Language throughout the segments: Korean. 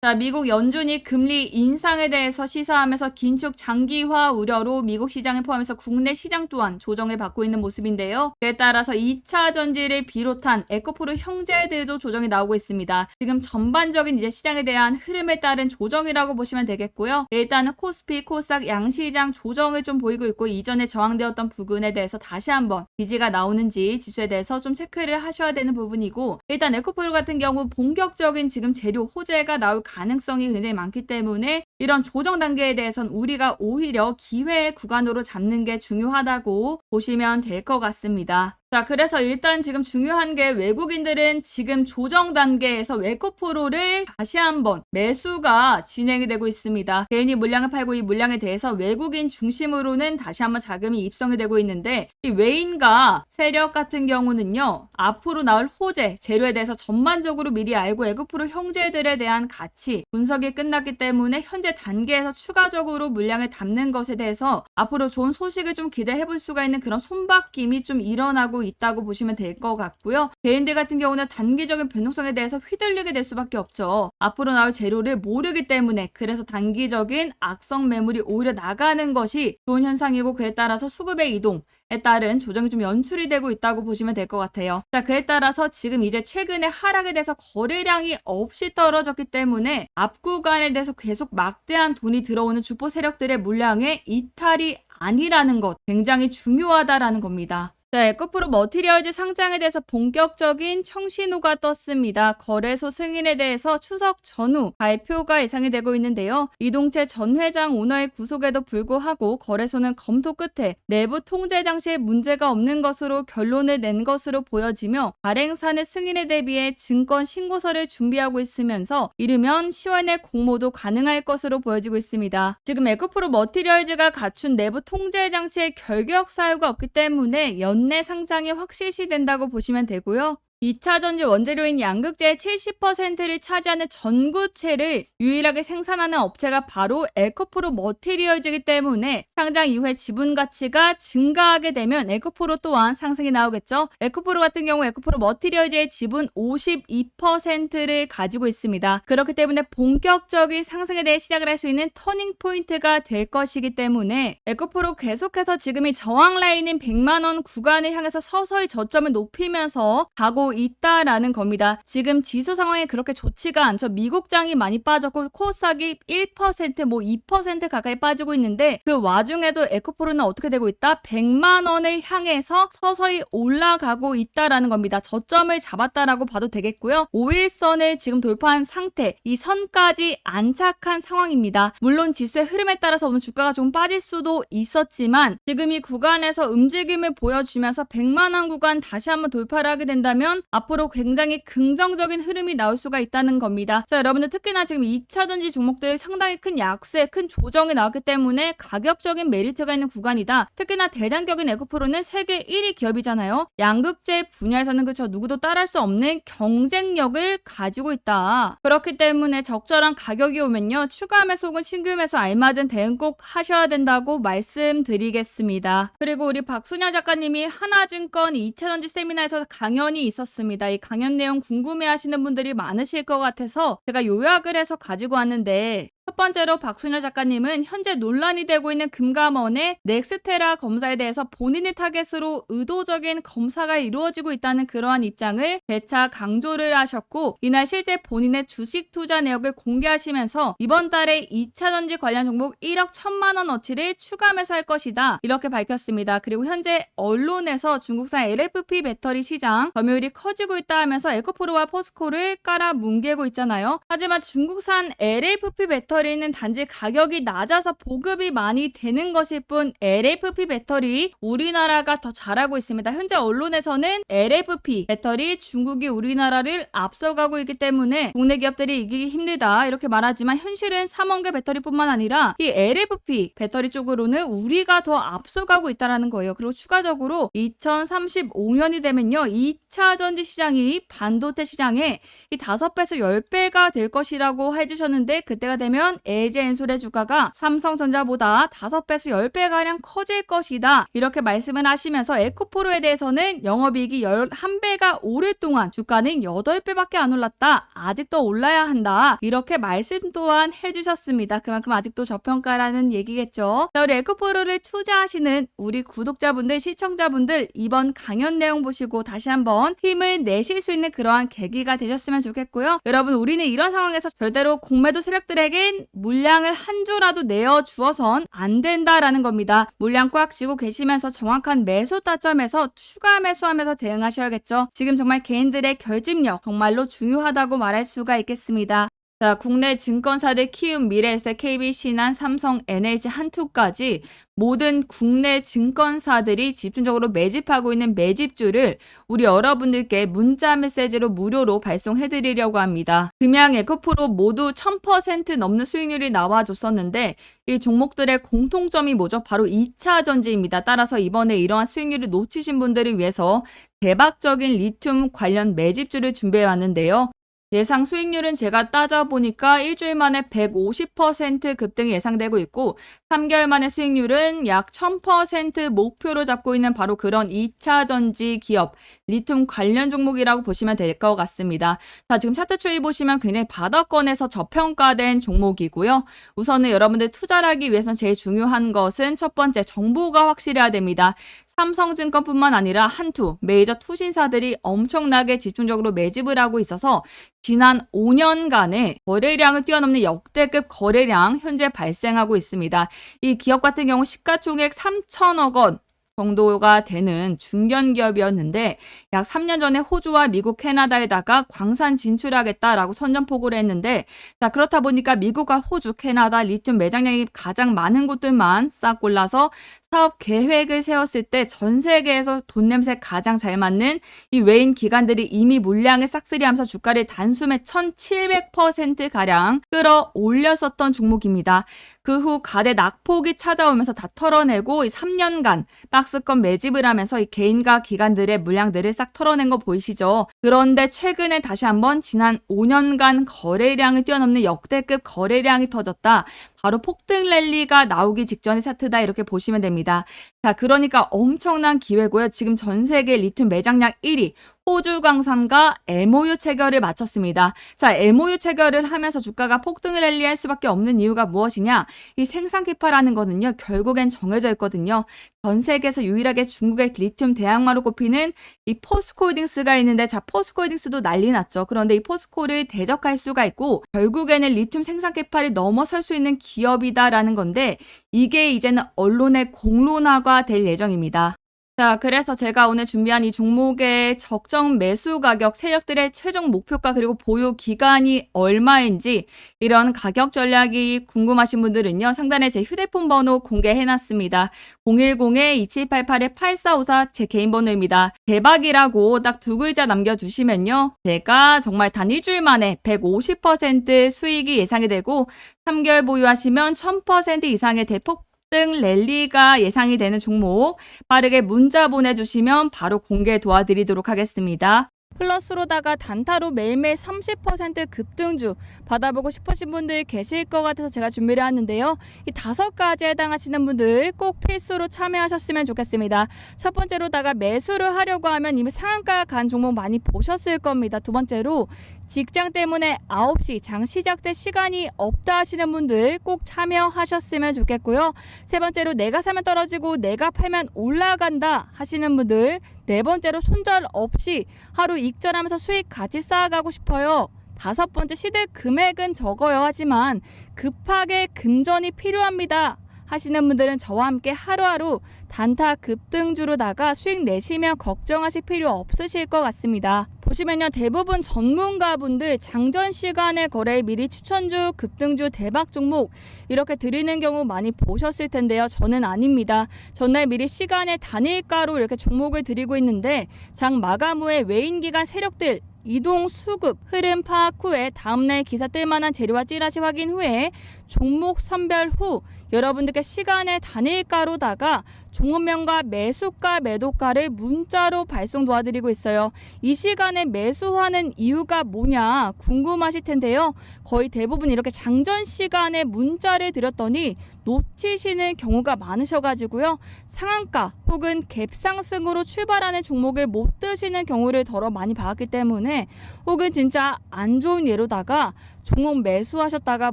자, 미국 연준이 금리 인상에 대해서 시사하면서 긴축 장기화 우려로 미국 시장을 포함해서 국내 시장 또한 조정을 받고 있는 모습인데요. 그에 따라서 2차 전지를 비롯한 에코프로 형제들도 조정이 나오고 있습니다. 지금 전반적인 이제 시장에 대한 흐름에 따른 조정이라고 보시면 되겠고요. 일단은 코스피, 코스닥 양시장 조정을 좀 보이고 있고 이전에 저항되었던 부분에 대해서 다시 한번 지지가 나오는지 지수에 대해서 좀 체크를 하셔야 되는 부분이고 일단 에코프로 같은 경우 본격적인 지금 재료 호재가 나올 가능성이 굉장히 많기 때문에 이런 조정 단계에 대해선 우리가 오히려 기회의 구간으로 잡는 게 중요하다고 보시면 될 것 같습니다. 자, 그래서 일단 지금 중요한 게 외국인들은 지금 조정 단계에서 웨코프로를 다시 한번 매수가 진행이 되고 있습니다. 개인이 물량을 팔고 이 물량에 대해서 외국인 중심으로는 다시 한번 자금이 입성이 되고 있는데 이 외인과 세력 같은 경우는요. 앞으로 나올 호재, 재료에 대해서 전반적으로 미리 알고 에코프로 형제들에 대한 가치 분석이 끝났기 때문에 현재 단계에서 추가적으로 물량을 담는 것에 대해서 앞으로 좋은 소식을 좀 기대해 볼 수가 있는 그런 손바뀜이 좀 일어나고 있다고 보시면 될 것 같고요. 개인들 같은 경우는 단기적인 변동성에 대해서 휘둘리게 될 수밖에 없죠. 앞으로 나올 재료를 모르기 때문에 그래서 단기적인 악성 매물이 오히려 나가는 것이 좋은 현상이고 그에 따라서 수급의 이동 에 따른 조정이 좀 연출이 되고 있다고 보시면 될 것 같아요. 자, 그에 따라서 지금 이제 최근에 하락에 대해서 거래량이 없이 떨어졌기 때문에 앞 구간에 대해서 계속 막대한 돈이 들어오는 주포 세력들의 물량의 이탈이 아니라는 것 굉장히 중요하다라는 겁니다. 자, 에코프로 머티리얼즈 상장에 대해서 본격적인 청신호가 떴습니다. 거래소 승인에 대해서 추석 전후 발표가 예상이 되고 있는데요. 이동채 전 회장 오너의 구속에도 불구하고 거래소는 검토 끝에 내부 통제 장치에 문제가 없는 것으로 결론을 낸 것으로 보여지며 발행사는 승인에 대비해 증권 신고서를 준비하고 있으면서 이르면 10월 내 공모도 가능할 것으로 보여지고 있습니다. 지금 에코프로 머티리얼즈가 갖춘 내부 통제 장치의 결격 사유가 없기 때문에 연내 상장이 확실시 된다고 보시면 되고요. 2차 전지 원재료인 양극재의 70%를 차지하는 전구체를 유일하게 생산하는 업체가 바로 에코프로 머티리얼즈이기 때문에 상장 이후에 지분 가치가 증가하게 되면 에코프로 또한 상승이 나오겠죠. 에코프로 같은 경우 에코프로 머티리얼즈의 지분 52%를 가지고 있습니다. 그렇기 때문에 본격적인 상승에 대해 시작을 할 수 있는 터닝 포인트가 될 것이기 때문에 에코프로 계속해서 지금이 저항 라인인 100만 원 구간을 향해서 서서히 저점을 높이면서 가고 있다라는 겁니다. 지금 지수 상황이 그렇게 좋지가 않죠. 미국장이 많이 빠졌고 코스닥이 1%뭐 2% 가까이 빠지고 있는데 그 와중에도 에코프로는 어떻게 되고 있다? 100만 원을 향해서 서서히 올라가고 있다라는 겁니다. 저점을 잡았다라고 봐도 되겠고요. 5일선을 지금 돌파한 상태, 이 선까지 안착한 상황입니다. 물론 지수의 흐름에 따라서 오늘 주가가 좀 빠질 수도 있었지만 지금 이 구간에서 움직임을 보여주면서 100만 원 구간 다시 한번 돌파를 하게 된다면 앞으로 굉장히 긍정적인 흐름이 나올 수가 있다는 겁니다. 자, 여러분들 특히나 지금 2차전지 종목들 상당히 큰 약세, 큰 조정이 나왔기 때문에 가격적인 메리트가 있는 구간이다. 특히나 대장격인 에코프로는 세계 1위 기업이잖아요. 양극재 분야에서는 그쵸 누구도 따라할 수 없는 경쟁력을 가지고 있다. 그렇기 때문에 적절한 가격이 오면요 추가 매수 혹은 신규 매수 알맞은 대응 꼭 하셔야 된다고 말씀드리겠습니다. 그리고 우리 박순영 작가님이 하나증권 2차전지 세미나에서 강연이 있었 습니다. 이 강연 내용 궁금해하시는 분들이 많으실 것 같아서 제가 요약을 해서 가지고 왔는데 첫 번째로 박순열 작가님은 현재 논란이 되고 있는 금감원의 넥스테라 검사에 대해서 본인의 타겟으로 의도적인 검사가 이루어지고 있다는 그러한 입장을 재차 강조를 하셨고 이날 실제 본인의 주식 투자 내역을 공개하시면서 이번 달에 2차 전지 관련 종목 1억 1천만 원어치를 추가 매수할 것이다 이렇게 밝혔습니다. 그리고 현재 언론에서 중국산 LFP 배터리 시장 점유율이 커지고 있다 하면서 에코프로와 포스코를 깔아 뭉개고 있잖아요. 하지만 중국산 LFP 배터리 배터리는 단지 가격이 낮아서 보급이 많이 되는 것일 뿐 LFP 배터리 우리나라가 더 잘하고 있습니다. 현재 언론에서는 LFP 배터리 중국이 우리나라를 앞서가고 있기 때문에 국내 기업들이 이기기 힘들다 이렇게 말하지만 현실은 삼원계 배터리뿐만 아니라 이 LFP 배터리 쪽으로는 우리가 더 앞서가고 있다라는 거예요. 그리고 추가적으로 2035년이 되면요 2차 전지 시장이 반도체 시장에 이 5배에서 10배가 될 것이라고 해주셨는데 그때가 되면 보시면 LG엔솔의 주가가 삼성전자보다 5배에서 10배가량 커질 것이다. 이렇게 말씀을 하시면서 에코프로에 대해서는 영업이익이 11배가 오랫동안 주가는 8배밖에 안 올랐다. 아직도 올라야 한다. 이렇게 말씀 또한 해주셨습니다. 그만큼 아직도 저평가라는 얘기겠죠. 자, 우리 에코프로를 투자하시는 우리 구독자분들, 시청자분들 이번 강연 내용 보시고 다시 한번 힘을 내실 수 있는 그러한 계기가 되셨으면 좋겠고요. 여러분 우리는 이런 상황에서 절대로 공매도 세력들에겐 물량을 한 주라도 내어 주어선 안 된다라는 겁니다. 물량 꽉 쥐고 계시면서 정확한 매수 타점에서 추가 매수하면서 대응하셔야겠죠. 지금 정말 개인들의 결집력 정말로 중요하다고 말할 수가 있겠습니다. 자, 국내 증권사들 키움, 미래에셋, KB, 신한, 삼성, NH, 한투까지 모든 국내 증권사들이 집중적으로 매집하고 있는 매집주를 우리 여러분들께 문자 메시지로 무료로 발송해 드리려고 합니다. 금양 에코프로 모두 1000% 넘는 수익률이 나와줬었는데 이 종목들의 공통점이 뭐죠? 바로 2차 전지입니다. 따라서 이번에 이러한 수익률을 놓치신 분들을 위해서 대박적인 리튬 관련 매집주를 준비해 왔는데요. 예상 수익률은 제가 따져보니까 일주일 만에 150% 급등이 예상되고 있고 3개월 만에 수익률은 약 1000% 목표로 잡고 있는 바로 그런 2차 전지 기업 리튬 관련 종목이라고 보시면 될 것 같습니다. 자, 지금 차트 추이 보시면 굉장히 바닥권에서 저평가된 종목이고요. 우선은 여러분들 투자를 하기 위해서는 제일 중요한 것은 첫 번째 정보가 확실해야 됩니다. 삼성증권뿐만 아니라 한투, 메이저 투신사들이 엄청나게 집중적으로 매집을 하고 있어서 지난 5년간의 거래량을 뛰어넘는 역대급 거래량 현재 발생하고 있습니다. 이 기업 같은 경우 시가총액 3천억 원 정도가 되는 중견 기업이었는데 약 3년 전에 호주와 미국, 캐나다에다가 광산 진출하겠다라고 선전포고를 했는데 자 그렇다 보니까 미국과 호주, 캐나다 리튬 매장량이 가장 많은 곳들만 싹 골라서 사업 계획을 세웠을 때 전 세계에서 돈 냄새 가장 잘 맞는 이 외인 기관들이 이미 물량을 싹쓸이하면서 주가를 단숨에 1,700% 가량 끌어올렸었던 종목입니다. 그 후 가대 낙폭이 찾아오면서 다 털어내고 이 3년간 박스권 매집을 하면서 이 개인과 기관들의 물량들을 싹 털어낸 거 보이시죠? 그런데 최근에 다시 한번 지난 5년간 거래량을 뛰어넘는 역대급 거래량이 터졌다. 바로 폭등 랠리가 나오기 직전의 차트다 이렇게 보시면 됩니다. 자, 그러니까 엄청난 기회고요. 지금 전 세계 리튬 매장량 1위 호주 광산과 MOU 체결을 마쳤습니다. 자, MOU 체결을 하면서 주가가 폭등을 랠리할 수밖에 없는 이유가 무엇이냐? 이 생산 기파라는 거는요, 결국엔 정해져 있거든요. 전 세계에서 유일하게 중국의 리튬 대항마로 꼽히는 이 포스코홀딩스가 있는데, 자, 포스코홀딩스도 난리 났죠. 그런데 이 포스코를 대적할 수가 있고, 결국에는 리튬 생산 기파를 넘어설 수 있는 기업이다라는 건데, 이게 이제는 언론의 공론화가 될 예정입니다. 자, 그래서 제가 오늘 준비한 이 종목의 적정 매수 가격, 세력들의 최종 목표가 그리고 보유 기간이 얼마인지 이런 가격 전략이 궁금하신 분들은요. 상단에 제 휴대폰 번호 공개해 놨습니다. 010-2788-8454 제 개인 번호입니다. 대박이라고 딱 두 글자 남겨 주시면요. 제가 정말 단 일주일 만에 150% 수익이 예상이 되고 3개월 보유하시면 1000% 이상의 대폭 등 랠리가 예상이 되는 종목 빠르게 문자 보내주시면 바로 공개 도와드리도록 하겠습니다. 플러스로다가 단타로 매일매일 30% 급등주 받아보고 싶으신 분들 계실 것 같아서 제가 준비를 했는데요. 이 다섯 가지에 해당하시는 분들 꼭 필수로 참여하셨으면 좋겠습니다. 첫 번째로다가 매수를 하려고 하면 이미 상한가 간 종목 많이 보셨을 겁니다. 두 번째로 직장 때문에 9시 장 시작될 시간이 없다 하시는 분들 꼭 참여하셨으면 좋겠고요. 세 번째로 내가 사면 떨어지고 내가 팔면 올라간다 하시는 분들 네 번째로 손절 없이 하루 익절하면서 수익 같이 쌓아가고 싶어요. 다섯 번째 시드 금액은 적어요 하지만 급하게 금전이 필요합니다. 하시는 분들은 저와 함께 하루하루 단타 급등주로다가 수익 내시면 걱정하실 필요 없으실 것 같습니다. 보시면요 대부분 전문가분들 장전 시간에 거래 미리 추천주 급등주 대박 종목 이렇게 드리는 경우 많이 보셨을 텐데요 저는 아닙니다 전날 미리 시간에 단일가로 이렇게 종목을 드리고 있는데 장 마감 후에 외인 기관 세력들 이동 수급 흐름 파악 후에 다음날 기사 뜰 만한 재료와 찌라시 확인 후에 종목 선별 후 여러분들께 시간의 단일가로다가 종목명과 매수가 매도가를 문자로 발송 도와드리고 있어요. 이 시간에 매수하는 이유가 뭐냐 궁금하실 텐데요. 거의 대부분 이렇게 장전 시간에 문자를 드렸더니 놓치시는 경우가 많으셔가지고요. 상한가 혹은 갭상승으로 출발하는 종목을 못 드시는 경우를 더러 많이 봤기 때문에 혹은 진짜 안 좋은 예로다가 종목 매수하셨다가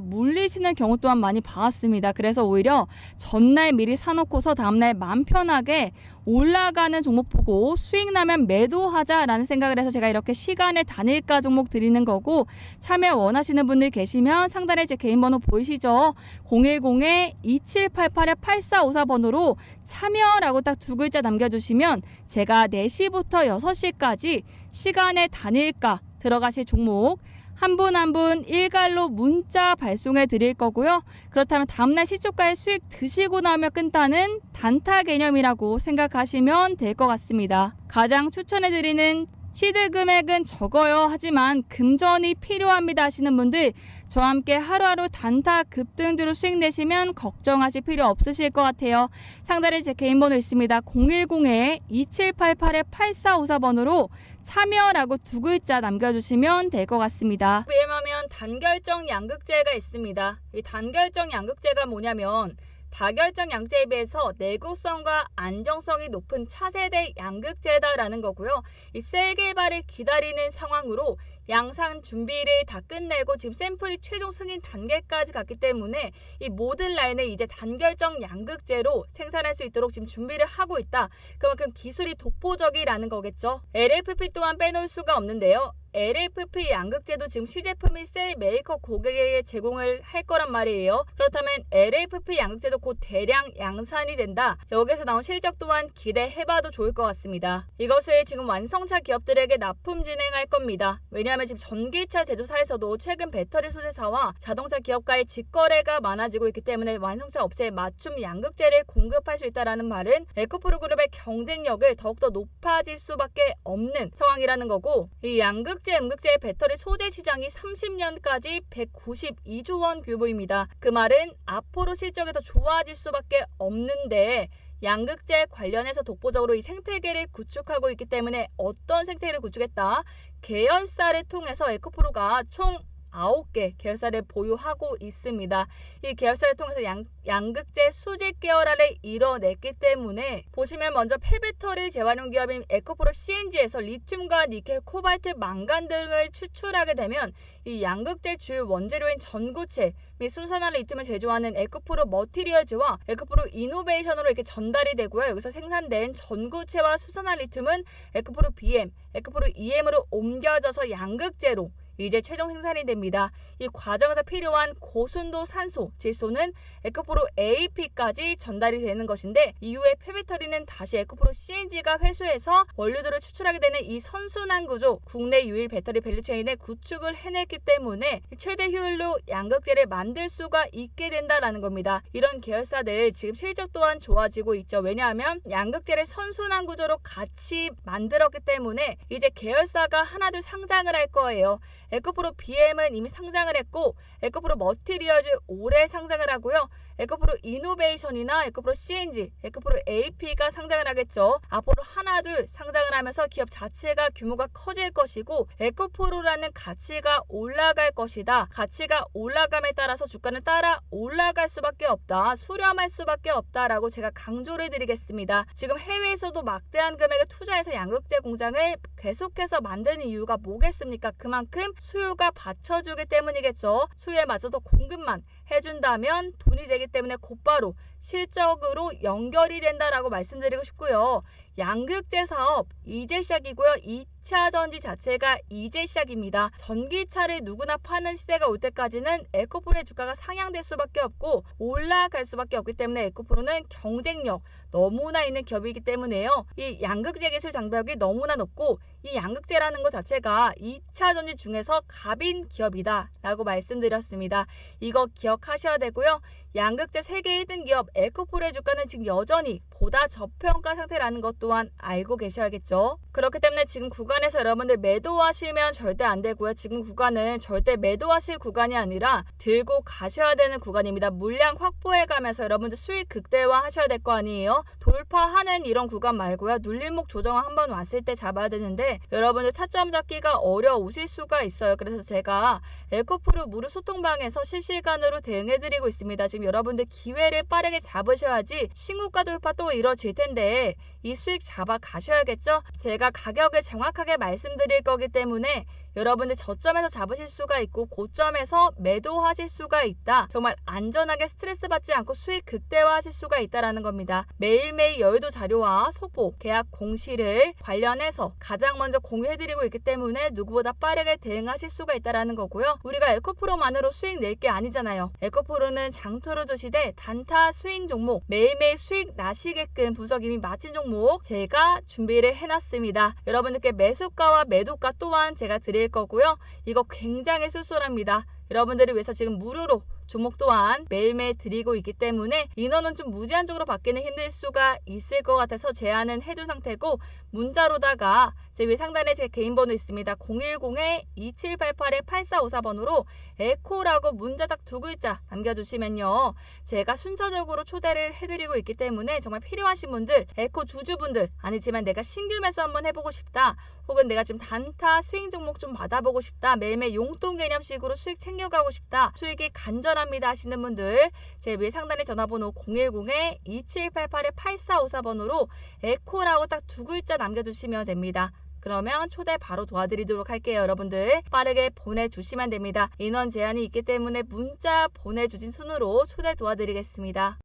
물리시는 경우 또한 많이 봐왔습니다. 그래서 오히려 전날 미리 사놓고서 다음날 마음 편하게 올라가는 종목 보고 수익 나면 매도하자라는 생각을 해서 제가 이렇게 시간의 단일가 종목 드리는 거고 참여 원하시는 분들 계시면 상단에 제 개인 번호 보이시죠? 010-2788-8454번으로 참여라고 딱 두 글자 남겨주시면 제가 4시부터 6시까지 시간의 단일가 들어가실 종목 한 분 한 분 일괄로 문자 발송해 드릴 거고요. 그렇다면 다음날 시초가의 수익 드시고 나면 끝나는 단타 개념이라고 생각하시면 될 것 같습니다. 가장 추천해 드리는 시드 금액은 적어요. 하지만 금전이 필요합니다 하시는 분들 저와 함께 하루하루 단타 급등주로 수익 내시면 걱정하실 필요 없으실 것 같아요. 상단에 제 개인 번호 있습니다. 010-2788-8454번으로 참여라고 두 글자 남겨주시면 될 것 같습니다. 왜냐하면 단결정 양극재가 있습니다. 이 단결정 양극재가 뭐냐면 다결정 양재에 비해서 내구성과 안정성이 높은 차세대 양극재다라는 거고요. 이 셀개발을 기다리는 상황으로 양산 준비를 다 끝내고 지금 샘플이 최종 승인 단계까지 갔기 때문에 이 모든 라인을 이제 단결정 양극재로 생산할 수 있도록 지금 준비를 하고 있다. 그만큼 기술이 독보적이라는 거겠죠. LFP 또한 빼놓을 수가 없는데요. LFP 양극재도 지금 시제품이 셀 메이커 고객에게 제공을 할 거란 말이에요. 그렇다면 LFP 양극재도 곧 대량 양산이 된다. 여기서 나온 실적 또한 기대해봐도 좋을 것 같습니다. 이것을 지금 완성차 기업들에게 납품 진행할 겁니다. 왜냐하면 지금 전기차 제조사에서도 최근 배터리 소재사와 자동차 기업과의 직거래가 많아지고 있기 때문에 완성차 업체에 맞춤 양극재를 공급할 수 있다는 말은 에코프로 그룹의 경쟁력을 더욱더 높아질 수밖에 없는 상황이라는 거고 이 양극 양극재, 음극재의 배터리 소재 시장이 30년까지 192조 원 규모입니다. 그 말은 앞으로 실적이 더 좋아질 수밖에 없는데 양극재 관련해서 독보적으로 이 생태계를 구축하고 있기 때문에 어떤 생태계를 구축했다? 계열사를 통해서 에코프로가 총 9개 계열사를 보유하고 있습니다. 이 계열사를 통해서 양, 양극재 수직 계열화를 이뤄냈기 때문에 보시면 먼저 폐배터리 재활용 기업인 에코프로 CNG에서 리튬과 니켈, 코발트, 망간 등을 추출하게 되면 이 양극재 주요 원재료인 전구체 및 순산화 리튬을 제조하는 에코프로 머티리얼즈와 에코프로 이노베이션으로 이렇게 전달이 되고요. 여기서 생산된 전구체와 수산화 리튬은 에코프로 BM, 에코프로 EM으로 옮겨져서 양극재로 이제 최종 생산이 됩니다. 이 과정에서 필요한 고순도 산소, 질소는 에코프로 AP까지 전달이 되는 것인데 이후에 폐배터리는 다시 에코프로 CNG가 회수해서 원료들을 추출하게 되는 이 선순환 구조, 국내 유일 배터리 밸류체인의 구축을 해냈기 때문에 최대 효율로 양극재를 만들 수가 있게 된다라는 겁니다. 이런 계열사들 지금 실적 또한 좋아지고 있죠. 왜냐하면 양극재를 선순환 구조로 같이 만들었기 때문에 이제 계열사가 하나둘 상장을 할 거예요. 에코프로 BM은 이미 상장을 했고 에코프로 머티리얼즈 올해 상장을 하고요. 에코프로 이노베이션이나 에코프로 CNG, 에코프로 AP가 상장을 하겠죠. 앞으로 하나 둘 상장을 하면서 기업 자체가 규모가 커질 것이고 에코프로라는 가치가 올라갈 것이다. 가치가 올라감에 따라서 주가는 따라 올라갈 수밖에 없다. 수렴할 수밖에 없다라고 제가 강조를 드리겠습니다. 지금 해외에서도 막대한 금액을 투자해서 양극재 공장을 계속해서 만드는 이유가 뭐겠습니까? 그만큼 수요가 받쳐주기 때문이겠죠. 수요에 맞춰서 공급만 해준다면 돈이 되기 때문에 곧바로 실적으로 연결이 된다라고 말씀드리고 싶고요. 양극재 사업 이제 시작이고요. 2차 전지 자체가 이제 시작입니다. 전기차를 누구나 파는 시대가 올 때까지는 에코프로의 주가가 상향될 수밖에 없고 올라갈 수밖에 없기 때문에 에코프로는 경쟁력 너무나 있는 기업이기 때문에요. 이 양극재 기술 장벽이 너무나 높고 이 양극재라는 것 자체가 2차 전지 중에서 갑인 기업이다 라고 말씀드렸습니다. 이거 기억하셔야 되고요. 양극재 세계 1등 기업 에코프로의 주가는 지금 여전히 보다 저평가 상태라는 것도 또한 알고 계셔야겠죠. 그렇기 때문에 지금 구간에서 여러분들 매도하시면 절대 안 되고요. 지금 구간은 절대 매도하실 구간이 아니라 들고 가셔야 되는 구간입니다. 물량 확보해 가면서 여러분들 수익 극대화 하셔야 될 거 아니에요. 돌파하는 이런 구간 말고요. 눌림목 조정 한번 왔을 때 잡아야 되는데 여러분들 타점 잡기가 어려우실 수가 있어요. 그래서 제가 에코프로 무료 소통방에서 실시간으로 대응해 드리고 있습니다. 지금 여러분들 기회를 빠르게 잡으셔야지 신고가 돌파 또 이뤄질 텐데 이 수익 잡아 가셔야겠죠? 제가 가격을 정확하게 말씀드릴 거기 때문에 여러분들 저점에서 잡으실 수가 있고 고점에서 매도하실 수가 있다. 정말 안전하게 스트레스 받지 않고 수익 극대화하실 수가 있다라는 겁니다. 매일매일 여의도 자료와 속보, 계약 공시를 관련해서 가장 먼저 공유해드리고 있기 때문에 누구보다 빠르게 대응하실 수가 있다라는 거고요. 우리가 에코프로만으로 수익 낼 게 아니잖아요. 에코프로는 장투를 두시되 단타 수익 종목 매일매일 수익 나시게끔 분석 이미 마친 종목 제가 준비를 해놨습니다. 여러분들께 매수가와 매도가 또한 제가 드릴 거고요. 이거 굉장히 쏠쏠합니다. 여러분들을 위해서 지금 무료로 종목 또한 매일매일 드리고 있기 때문에 인원은 좀 무제한적으로 받기는 힘들 수가 있을 것 같아서 제안은 해둔 상태고 문자로다가 제 위 상단에 제 개인 번호 있습니다. 010-2788-8454번으로 에코라고 문자 딱 두 글자 남겨주시면요. 제가 순차적으로 초대를 해드리고 있기 때문에 정말 필요하신 분들, 에코 주주분들 아니지만 내가 신규 매수 한번 해보고 싶다. 혹은 내가 지금 단타 스윙 종목 좀 받아보고 싶다. 매일매일 용돈 개념식으로 수익 챙겨가고 싶다. 수익이 간절 합니다 하시는 분들 제 위에 상단에 전화번호 010-2788-8454번호로 에코라고 딱 두 글자 남겨주시면 됩니다. 그러면 초대 바로 도와드리도록 할게요. 여러분들 빠르게 보내주시면 됩니다. 인원 제한이 있기 때문에 문자 보내주신 순으로 초대 도와드리겠습니다.